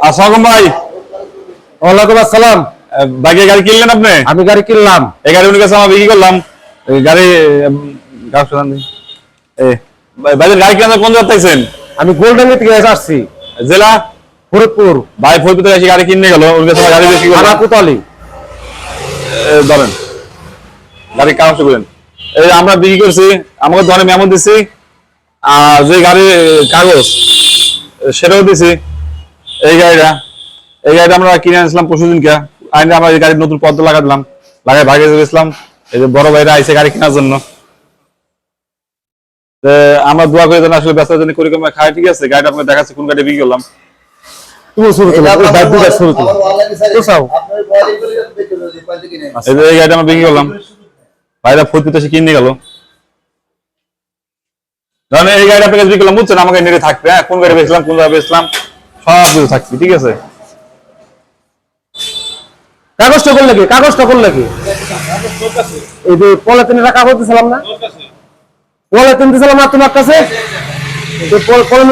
আসসালাম ভাই। ওয়ালাইকুম আসসালাম। বাইকে গাড়ি কিনলেন আপনি? আমি গাড়ি কিনলাম। এই গাড়ি উনি কাছে আমার বিক্রি করলাম। গাড়ি কার এ ভাই- ভাইদের গাড়ি কেনার কোন জায়গা পাইছেন আমি গোল্ডেন থেকে আসছি। জেলা? ফরিদপুর। ভাই ফরিদপুর থেকে এসে গাড়ি কিনে গেল। ওর কাছে গাড়ি বিক্রি করলাম কোতালি ধরেন। গাড়ি কাগজ করেন এই আমরা বিক্রি করছি আমাকে দোকানে মেমো দিছি আর যে গাড়ির কাগজ সেটাও দিছি। এই গাড়িটা এই গাড়িটা আমরা কিনে আনছিলাম পরশু দিনকে। আইনে আমরা এই গাড়ির নতুন পদ্ম লাগা দিলাম। লাগাই ভাগে গেছিলাম এই যে বড় ভাইরা আইসে গাড়ি কেনার জন্য। আমরা দোয়া করে দেন আসলে ব্যস্ত জন্য পরিক্রমা খাই ঠিক আছে? গাড়িটা আপনাকে দেখাচ্ছি কোন গাড়ি বিক্রি করলাম। তুমি শুরু করো ওই বাইক দুটা শুরু করো। তো চাও। এই গাড়িটা আমরা বিক্রি করলাম। ভাইরা ফরিদপুর এসে কিনে গেল। এই গাড়িটা আপনাকে বিক্রি করলাম বুঝছেন? আমাকে নেড়ে থাকবে হ্যাঁ? কোন গাড়ি বেচলাম কোন গাড়ি বেচলাম? সব কিছু থাকবে ঠিক আছে? কাগজটা করলে কি? কাগজটা করলে কি? এই যে পলিথিনের কাগজ দিছিলাম না? পলিথিন দিছিলাম না তোমার কাছে? পলিথিন